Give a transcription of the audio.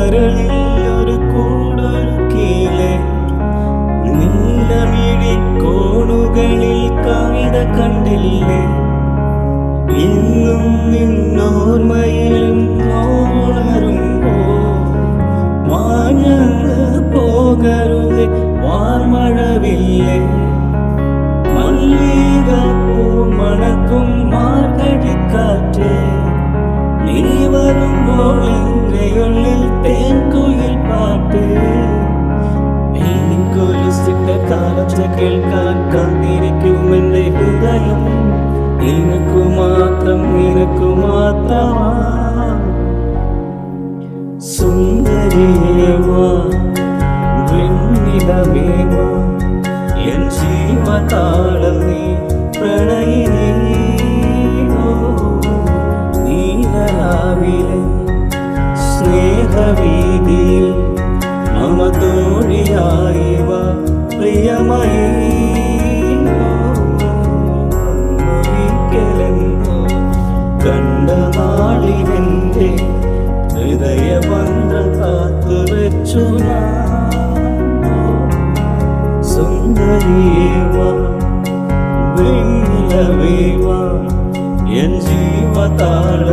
കരൾ ഒരു കൂടൽ കീഴെ നിന്ന മിഴിക്കോണുകളിൽ കവിത കണ്ടില്ലേ ഇന്നും നിന്നോർമ്മയിലും നോളരുമ്പോ മാഞ്ഞ് പോകരുത് വാർമഴവില്ലേ മല്ലികപ്പൂ മണക്കും മാർക്കടിക്കാറ്റ് നീ വരുമ്പോൾ ഉള്ളിൽ തേൻകുയിൽ പാട്ട്. കൊലുസിട്ട കാലത്ത് കേൾക്കാൻ കാത്തിരിക്കും ഹൃദയം നിനക്കു മാത്രം നിനക്കു മാത്രമാ സുന്ദരിയേവാ എൻ ജീവതാളം നീ പ്രണയിനീ നാളികന്റെ ഹൃദയമന്ത്രം കാത്തു വെച്ചു സുന്ദരീവ എൻ ജീവതാള